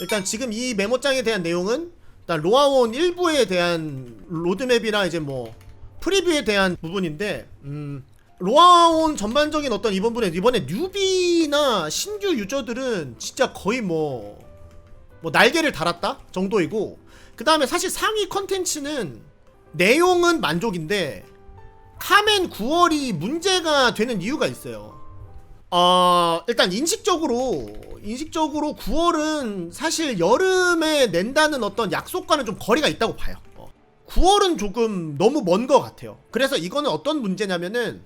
일단 지금 이 메모장에 대한 내용은 일단 로아원 일부에 대한 로드맵이나 이제 뭐 프리뷰에 대한 부분인데 음 로아온 전반적인 어떤 이번 분에 이번에 뉴비나 신규 유저들은 진짜 거의 뭐, 뭐 날개를 달았다 정도이고 그 다음에 사실 상위 컨텐츠는 내용은 만족인데 카멘 9월이 문제가 되는 이유가 있어요. 어 일단 인식적으로 인식적으로 9월은 사실 여름에 낸다는 어떤 약속과는 좀 거리가 있다고 봐요. 어. 9월은 조금 너무 먼 것 같아요. 그래서 이거는 어떤 문제냐면은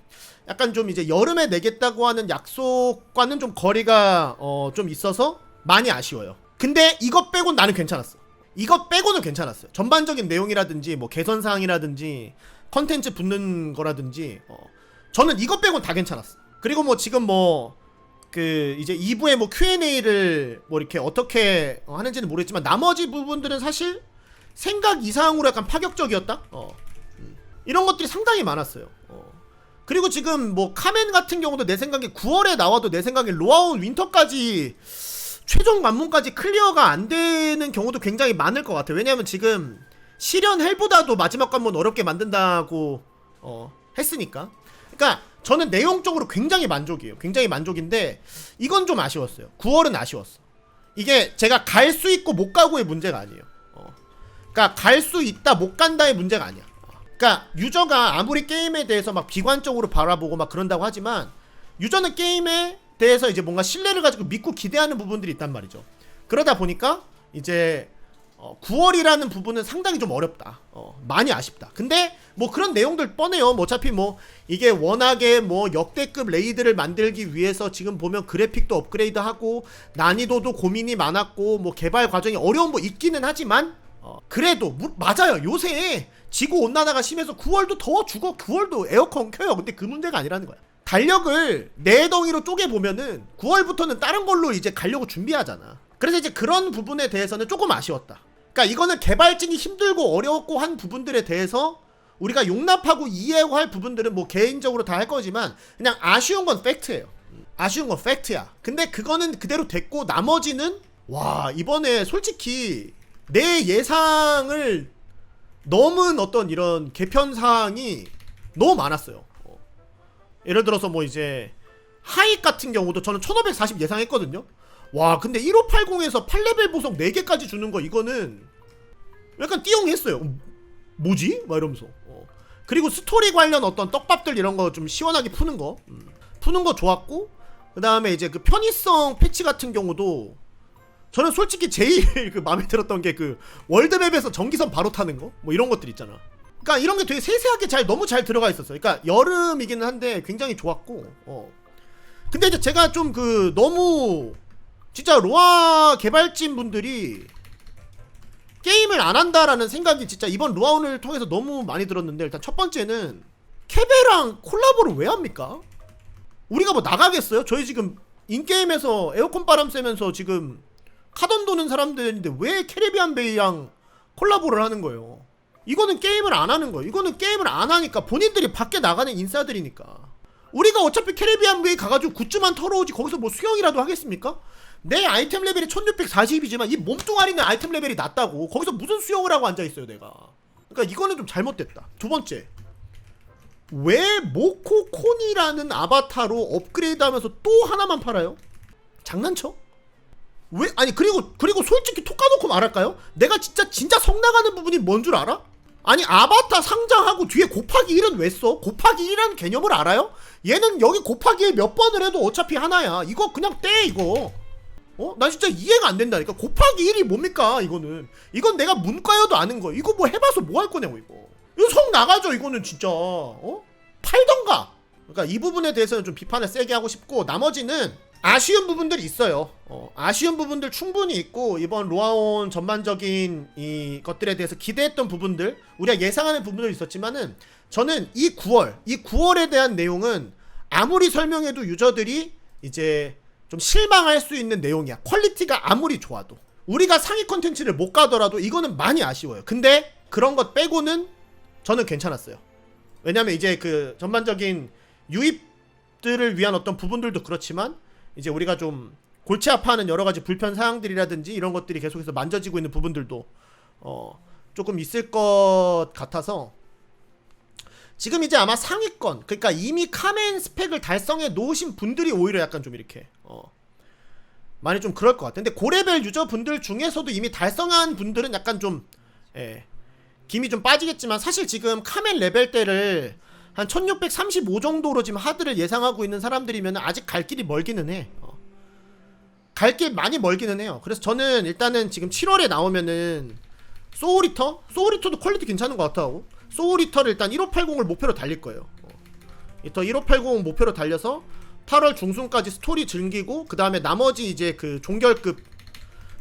약간 좀 이제 여름에 내겠다고 하는 약속과는 좀 거리가 어, 좀 있어서 많이 아쉬워요. 근데 이것 빼곤 나는 괜찮았어. 이것 빼고는 괜찮았어요. 전반적인 내용이라든지 뭐 개선 사항이라든지 컨텐츠 붙는 거라든지 어, 저는 이것 빼곤 다 괜찮았어. 그리고 뭐 지금 뭐 그 이제 2부에 뭐 Q&A를 뭐 이렇게 어떻게 어, 하는지는 모르겠지만 나머지 부분들은 사실 생각 이상으로 약간 파격적이었다. 어. 음. 이런 것들이 상당히 많았어요. 어. 그리고 지금 뭐 카멘 같은 경우도 내 생각에 9월에 나와도 내 생각에 로아온 윈터까지 최종 관문까지 클리어가 안 되는 경우도 굉장히 많을 것 같아요. 왜냐하면 지금 실현 헬보다도 마지막 관문 어렵게 만든다고 어, 했으니까. 그러니까 저는 내용적으로 굉장히 만족이에요. 굉장히 만족인데 이건 좀 아쉬웠어요. 9월은 아쉬웠어. 이게 제가 갈 수 있고 못 가고의 문제가 아니에요. 어. 그러니까 갈 수 있다 못 간다의 문제가 아니야. 어. 그러니까 유저가 아무리 게임에 대해서 막 비관적으로 바라보고 막 그런다고 하지만 유저는 게임에 대해서 이제 뭔가 신뢰를 가지고 믿고 기대하는 부분들이 있단 말이죠. 그러다 보니까 이제 어, 9월이라는 부분은 상당히 좀 어렵다. 어, 많이 아쉽다. 근데 뭐 그런 내용들 뻔해요. 뭐 어차피 뭐 이게 워낙에 뭐 역대급 레이드를 만들기 위해서 지금 보면 그래픽도 업그레이드하고 난이도도 고민이 많았고 뭐 개발 과정이 어려운 뭐 있기는 하지만 어, 그래도 무- 맞아요. 요새 지구 온난화가 심해서 9월도 더워 죽어. 9월도 에어컨 켜요. 근데 그 문제가 아니라는 거야. 달력을 네 덩이로 쪼개 보면은 9월부터는 다른 걸로 이제 가려고 준비하잖아. 그래서 이제 그런 부분에 대해서는 조금 아쉬웠다. 그러니까 이거는 개발진이 힘들고 어려웠고 한 부분들에 대해서 우리가 용납하고 이해하고 할 부분들은 뭐 개인적으로 다 할 거지만 그냥 아쉬운 건 팩트예요. 아쉬운 건 팩트야. 근데 그거는 그대로 됐고 나머지는 와 이번에 솔직히 내 예상을 넘은 어떤 이런 개편 사항이 너무 많았어요. 어. 예를 들어서 뭐 이제 하익 같은 경우도 저는 1540 예상했거든요. 와 근데 1580에서 8레벨 보석 4개까지 주는 거 이거는 약간 띠용했어요. 음, 뭐지? 막 이러면서. 어. 그리고 스토리 관련 어떤 떡밥들 이런 거 좀 시원하게 푸는 거 음. 푸는 거 좋았고 그 다음에 이제 그 편의성 패치 같은 경우도 저는 솔직히 제일 그 마음에 들었던 게 그 월드맵에서 전기선 바로 타는 거 뭐 이런 것들 있잖아. 그러니까 이런 게 되게 세세하게 잘 너무 잘 들어가 있었어요. 그러니까 여름이기는 한데 굉장히 좋았고. 어. 근데 이제 제가 좀 그 너무 진짜 로아 개발진 분들이 게임을 안 한다라는 생각이 진짜 이번 로아온을 통해서 너무 많이 들었는데 일단 첫 번째는 케베랑 콜라보를 왜 합니까? 우리가 뭐 나가겠어요? 저희 지금 인게임에서 에어컨 바람 쐬면서 지금 카던 도는 사람들인데 왜 캐리비안 베이랑 콜라보를 하는 거예요? 이거는 게임을 안 하는 거예요. 이거는 게임을 안 하니까 본인들이 밖에 나가는 인싸들이니까. 우리가 어차피 캐리비안 베이 가가지고 굿즈만 털어오지 거기서 뭐 수영이라도 하겠습니까? 내 아이템 레벨이 1640이지만 이 몸뚱아리는 아이템 레벨이 낮다고 거기서 무슨 수영을 하고 앉아있어요 내가 그러니까 이거는 좀 잘못됐다 두 번째 왜 모코콘이라는 아바타로 업그레이드하면서 또 하나만 팔아요? 장난쳐? 왜 아니 그리고 그리고 솔직히 톡 까놓고 말할까요? 내가 진짜 진짜 성 나가는 부분이 뭔 줄 알아? 아니 아바타 상장하고 뒤에 곱하기 1은 왜 써? 곱하기 1이라는 개념을 알아요? 얘는 여기 곱하기 1 몇 번을 해도 어차피 하나야 이거 그냥 떼 이거 어? 나 진짜 이해가 안 된다니까 곱하기 1이 뭡니까 이거는 이건 내가 문과여도 아는 거 이거 뭐 해봐서 뭐 할 거냐고 이거 이거 성 나가죠 이거는 진짜 어? 팔던가 그러니까 이 부분에 대해서는 좀 비판을 세게 하고 싶고 나머지는 아쉬운 부분들이 있어요 어, 아쉬운 부분들 충분히 있고 이번 로아온 전반적인 이 것들에 대해서 기대했던 부분들 우리가 예상하는 부분도 있었지만은 저는 이 9월 이 9월에 대한 내용은 아무리 설명해도 유저들이 이제 좀 실망할 수 있는 내용이야. 퀄리티가 아무리 좋아도. 우리가 상위 컨텐츠를 못 가더라도 이거는 많이 아쉬워요. 근데 그런 것 빼고는 저는 괜찮았어요. 왜냐면 이제 그 전반적인 유입들을 위한 어떤 부분들도 그렇지만 이제 우리가 좀 골치 아파하는 여러 가지 불편 사항들이라든지 이런 것들이 계속해서 만져지고 있는 부분들도 어 조금 있을 것 같아서 지금 이제 아마 상위권 그러니까 이미 카멘 스펙을 달성해 놓으신 분들이 오히려 약간 좀 이렇게 어 많이 좀 그럴 것 같아. 근데 고레벨 유저 분들 중에서도 이미 달성한 분들은 약간 좀 예. 김이 좀 빠지겠지만 사실 지금 카멘 레벨대를 한 1635 정도로 지금 하드를 예상하고 있는 사람들이면 아직 갈 길이 멀기는 해. 어. 갈길 많이 멀기는 해요. 그래서 저는 일단은 지금 7월에 나오면은 소울리터? 소울리터도 퀄리티 괜찮은 것 같아요. 소울리터를 일단 1580을 목표로 달릴 거예요. 어. 이터 1580 목표로 달려서 8월 중순까지 스토리 즐기고 그 다음에 나머지 이제 그 종결급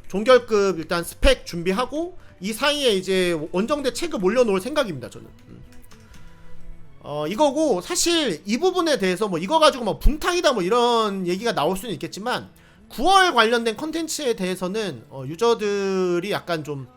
종결급 일단 스펙 준비하고 이 사이에 이제 원정대 체급 올려놓을 생각입니다 저는 음. 어 이거고 사실 이 부분에 대해서 뭐 이거 가지고 뭐 붕탕이다 뭐 이런 얘기가 나올 수는 있겠지만 9월 관련된 컨텐츠에 대해서는 어 유저들이 약간 좀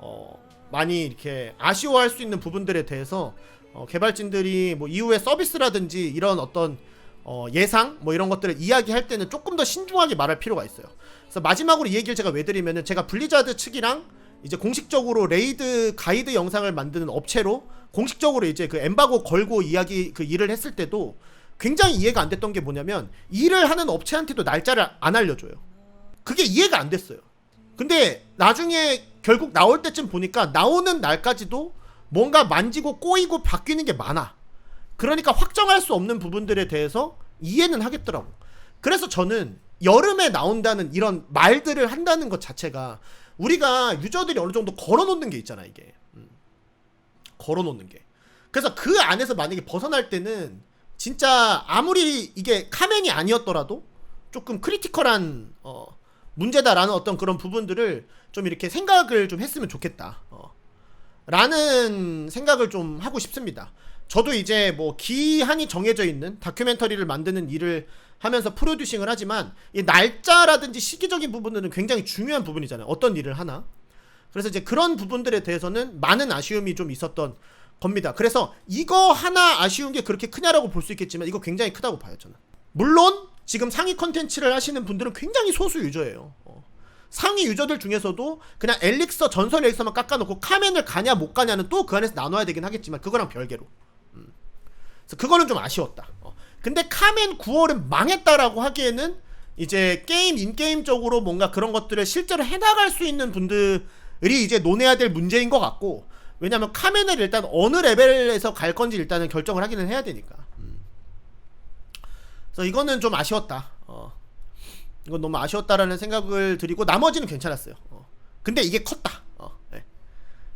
어 많이 이렇게 아쉬워할 수 있는 부분들에 대해서 어 개발진들이 뭐 이후에 서비스라든지 이런 어떤 어, 예상 뭐 이런 것들을 이야기할 때는 조금 더 신중하게 말할 필요가 있어요. 그래서 마지막으로 이 얘기를 제가 왜 드리면은 제가 블리자드 측이랑 이제 공식적으로 레이드 가이드 영상을 만드는 업체로 공식적으로 이제 그 엠바고 걸고 이야기 그 일을 했을 때도 굉장히 이해가 안 됐던 게 뭐냐면 일을 하는 업체한테도 날짜를 안 알려줘요. 그게 이해가 안 됐어요. 근데 나중에 결국 나올 때쯤 보니까 나오는 날까지도 뭔가 만지고 꼬이고 바뀌는 게 많아. 그러니까 확정할 수 없는 부분들에 대해서 이해는 하겠더라고. 그래서 저는 여름에 나온다는 이런 말들을 한다는 것 자체가 우리가 유저들이 어느 정도 걸어놓는 게 있잖아 이게. 음. 걸어놓는 게. 그래서 그 안에서 만약에 벗어날 때는 진짜 아무리 이게 카멘이 아니었더라도 조금 크리티컬한 어, 문제다라는 어떤 그런 부분들을 좀 이렇게 생각을 좀 했으면 좋겠다. 어. 라는 생각을 좀 하고 싶습니다. 저도 이제 뭐 기한이 정해져 있는 다큐멘터리를 만드는 일을 하면서 프로듀싱을 하지만 이 날짜라든지 시기적인 부분들은 굉장히 중요한 부분이잖아요. 어떤 일을 하나. 그래서 이제 그런 부분들에 대해서는 많은 아쉬움이 좀 있었던 겁니다. 그래서 이거 하나 아쉬운 게 그렇게 크냐라고 볼 수 있겠지만 이거 굉장히 크다고 봐요, 저는. 물론 지금 상위 컨텐츠를 하시는 분들은 굉장히 소수 유저예요. 어. 상위 유저들 중에서도 그냥 엘릭서 전설 엘릭서만 깎아놓고 카멘을 가냐 못 가냐는 또 그 안에서 나눠야 되긴 하겠지만 그거랑 별개로. 그래서 그거는 좀 아쉬웠다. 어. 근데 카멘 9월은 망했다라고 하기에는 이제 게임 인게임적으로 뭔가 그런 것들을 실제로 해나갈 수 있는 분들 이 이제 논해야 될 문제인 것 같고 왜냐면 카멘을 일단 어느 레벨에서 갈 건지 일단은 결정을 하기는 해야 되니까. 음. 그래서 이거는 좀 아쉬웠다. 어. 이건 너무 아쉬웠다라는 생각을 드리고 나머지는 괜찮았어요. 어. 근데 이게 컸다. 어. 네.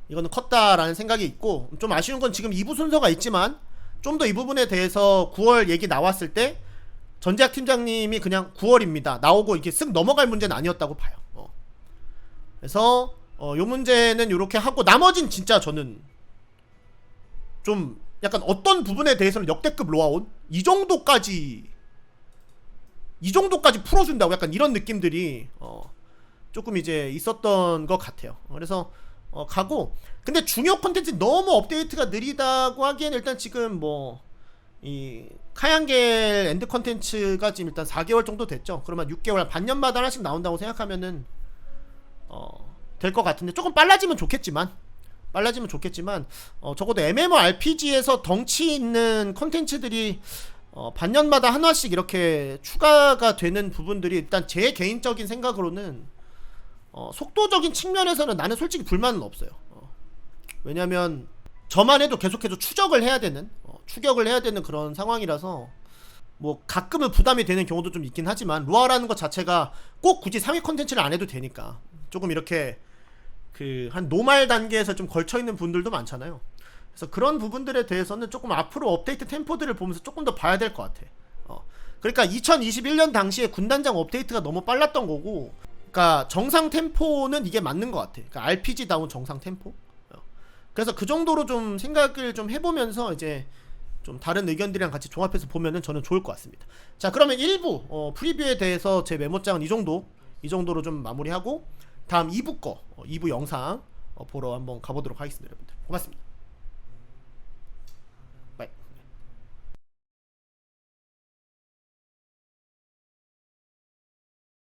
이거는 컸다라는 생각이 있고 좀 아쉬운 건 지금 2부 순서가 있지만 좀 더 이 부분에 대해서 9월 얘기 나왔을 때 전재학 팀장님이 그냥 9월입니다. 나오고 이렇게 쓱 넘어갈 문제는 아니었다고 봐요. 어. 그래서 어, 요 문제는 이렇게 하고 나머진 진짜 저는 좀 약간 어떤 부분에 대해서는 역대급 로아온 이 정도까지 이 정도까지 풀어준다고 약간 이런 느낌들이 어, 조금 이제 있었던 것 같아요. 그래서 어, 가고 근데 중요 콘텐츠 너무 업데이트가 느리다고 하기엔 일단 지금 뭐 이 카양겔 엔드 컨텐츠가 지금 일단 4개월 정도 됐죠. 그러면 6개월 반년마다 하나씩 나온다고 생각하면은 어, 될 것 같은데 조금 빨라지면 좋겠지만 빨라지면 좋겠지만 어, 적어도 MMORPG에서 덩치 있는 컨텐츠들이 어, 반년마다 하나씩 이렇게 추가가 되는 부분들이 일단 제 개인적인 생각으로는 어, 속도적인 측면에서는 나는 솔직히 불만은 없어요. 어. 왜냐면 저만 해도 계속해서 추적을 해야 되는 어, 추격을 해야 되는 그런 상황이라서 뭐 가끔은 부담이 되는 경우도 좀 있긴 하지만 루아라는 것 자체가 꼭 굳이 상위 컨텐츠를 안 해도 되니까 조금 이렇게 그 한 노말 단계에서 좀 걸쳐 있는 분들도 많잖아요. 그래서 그런 부분들에 대해서는 조금 앞으로 업데이트 템포들을 보면서 조금 더 봐야 될 것 같아. 어. 그러니까 2021년 당시에 군단장 업데이트가 너무 빨랐던 거고 그러니까 정상 템포는 이게 맞는 것 같아. 그러니까 RPG다운 정상 템포. 어. 그래서 그 정도로 좀 생각을 좀 해보면서 이제 좀 다른 의견들이랑 같이 종합해서 보면은 저는 좋을 것 같습니다. 자, 그러면 1부 어, 프리뷰에 대해서 제 메모장은 이 정도, 이 정도로 좀 마무리하고 다음 2부 거, 어, 2부 영상 어, 보러 한번 가보도록 하겠습니다, 여러분들. 고맙습니다.